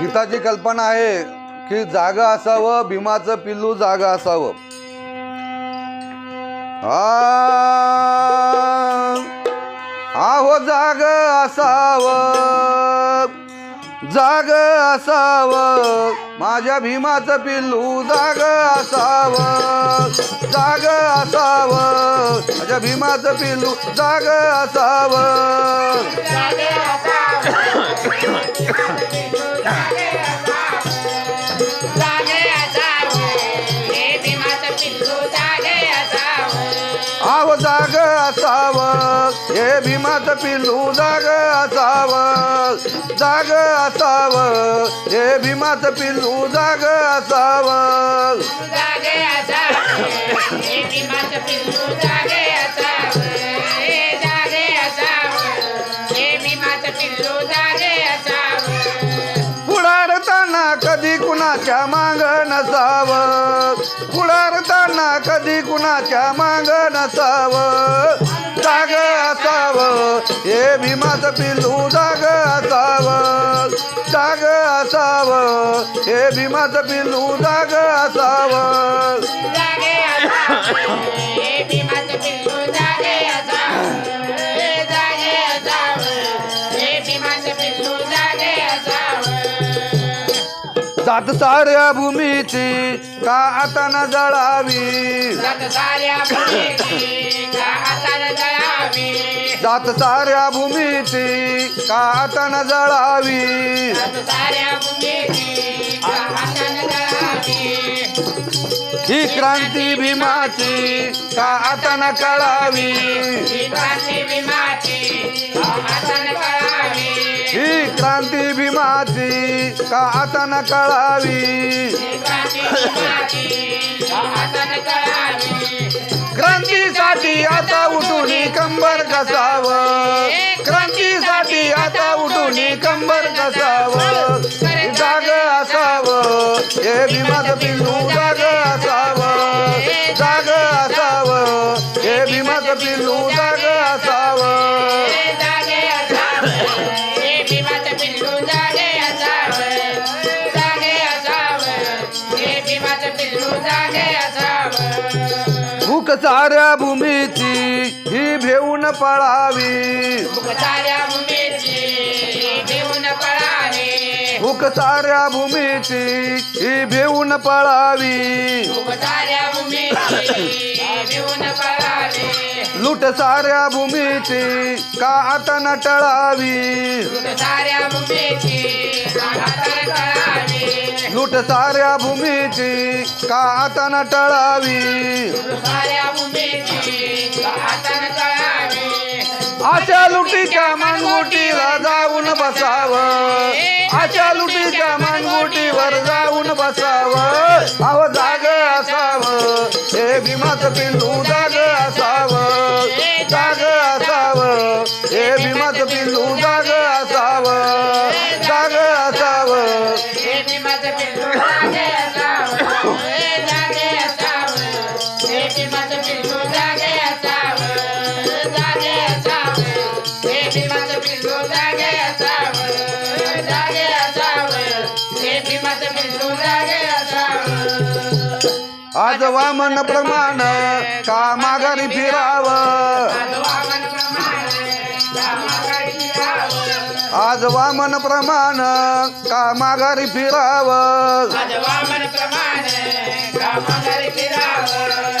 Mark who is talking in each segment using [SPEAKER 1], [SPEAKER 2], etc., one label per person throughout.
[SPEAKER 1] गीताची कल्पना आहे की जागा असावं भीमाचं पिल्लू जागा असावं. आहो जाग असावं जाग असावं. माझ्या भीमाचं पिल्लू जाग असावं जाग असावं. माझ्या भीमाचं पिल्लू जाग असावं. आव जाग असावं हे भीमाचं पिल्लू जाग असावं जाग असावं हे भीमाचं पिल्लू जाग असावं. पुढारताना कधी कुणाच्या मांग नसावं. पुढारताना कधी कुणाच्या मांग नसावं. जाग असावं. हे भीमाचं पिल्लू जाग असावं. जाग असावं. हे भीमाचं पिल्लू जाग असावं. जात साऱ्या भूमीची का आता न जळावी?
[SPEAKER 2] जात साऱ्या भूमीची का
[SPEAKER 1] आता न जळावी? ही क्रांती भीमाची का आता न कळावी?
[SPEAKER 2] क्रांती भीमाची का हातानं कळावी?
[SPEAKER 1] क्रांती भीमाची का आता न कळावी क्रांतीसाठी आता उठून कंबर कसावं? क्रांतीसाठी आता उठून कंबर कसावं? जाग असावं? हे भीमाचं पिल्लू साऱ्या भूमीची ही भेऊन पळावी.
[SPEAKER 2] साऱ्या भूमीची पळावे.
[SPEAKER 1] भूक साऱ्या भूमीची ही भेऊन पळावी.
[SPEAKER 2] साऱ्या भूमीची देऊन पळावे.
[SPEAKER 1] लूट साऱ्या भूमीची का आता न टळावी
[SPEAKER 2] साऱ्या भूमीची
[SPEAKER 1] लूट साऱ्या भूमीची का आता न टळावी?
[SPEAKER 2] साऱ्या
[SPEAKER 1] अशा लुटीच्या मानगुटीला जाऊन बसावं. अशा लुटीच्या मानगुटीवर जाऊन बसावं. अव जाग असावं. हे भीमाचं पिल्लू भीमाचं पिल्लू
[SPEAKER 2] हे भीमाचं पिल्लू आज वामन प्रमाण का माघारी फिरावं.
[SPEAKER 1] आज वामन प्रमाण का माघारी फिरावं. आज वामन प्रमाण का माघारी फिराव?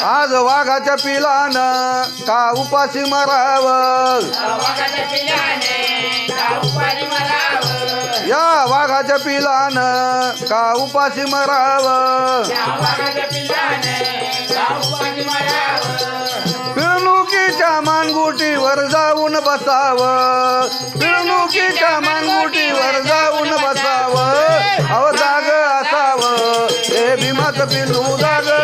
[SPEAKER 1] आज वाघाच्या पिलान का उपाशी मराव? या वाघाच्या पिलान का उपाशी मराव? बसावं. पिळणुकीच्या मानगुटीवर जाऊन बसावं. अव जाग असावं. हे भीमाचं पिलू जाग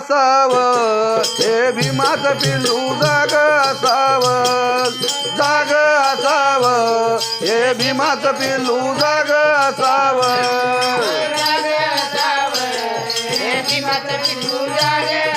[SPEAKER 1] असावं. हे भीमाचं पिल्लू जाग असावं. जाग असावं. हे भीमाचं पिल्लू जाग असावं. जाग असावं. हे भीमाचं पिल्लू
[SPEAKER 2] जाग